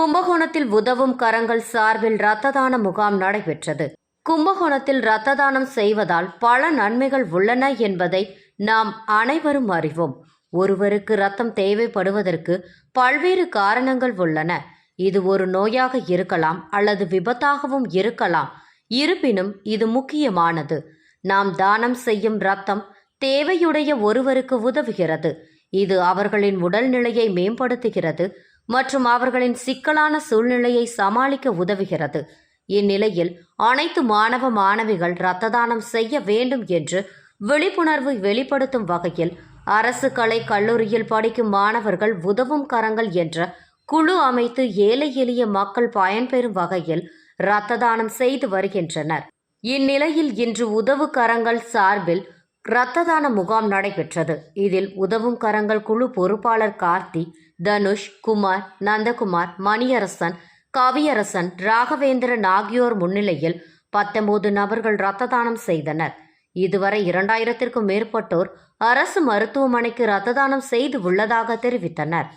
கும்பகோணத்தில் உதவும் கரங்கள் சார்பில் இரத்த தான முகாம் நடைபெற்றது. கும்பகோணத்தில் இரத்த தானம் செய்வதால் பல நன்மைகள் உள்ளன என்பதை நாம் அனைவரும் அறிவோம். ஒருவருக்கு ரத்தம் தேவைப்படுவதற்கு பல்வேறு காரணங்கள் உள்ளன. இது ஒரு நோயாக இருக்கலாம் அல்லது விபத்தாகவும் இருக்கலாம். இருப்பினும் இது முக்கியமானது. நாம் தானம் செய்யும் ரத்தம் தேவையுடைய ஒருவருக்கு உதவுகிறது. இது அவர்களின் உடல்நிலையை மேம்படுத்துகிறது. மற்றும் அவர்களின் சிக்கலான சூழ்நிலையை சமாளிக்க உதவுகிறது. இந்நிலையில் அனைத்து மாணவ மாணவிகள் இரத்த தானம் செய்ய வேண்டும் என்று விழிப்புணர்வு வெளிப்படுத்தும் வகையில் அரசு கலை கல்லூரியில் படிக்கும் மாணவர்கள் உதவும் கரங்கள் என்ற குழு அமைத்து ஏழை எளிய மக்கள் பயன்பெறும் வகையில் இரத்த தானம் செய்து வருகின்றனர். இந்நிலையில் இன்று உதவு கரங்கள் சார்பில் இரத்த தான முகாம் நடைபெற்றது. இதில் உதவும் கரங்கள் குழு பொறுப்பாளர் கார்த்தி தனுஷ் குமார் நந்தகுமார் மணியரசன் கவியரசன் ராகவேந்திரன் ஆகியோர் முன்னிலையில் பத்தொன்பது நபர்கள் இரத்த தானம் செய்தனர். இதுவரை இரண்டாயிரத்திற்கும் மேற்பட்டோர் அரசு மருத்துவமனைக்கு இரத்த தானம் செய்து உள்ளதாக தெரிவித்தனர்.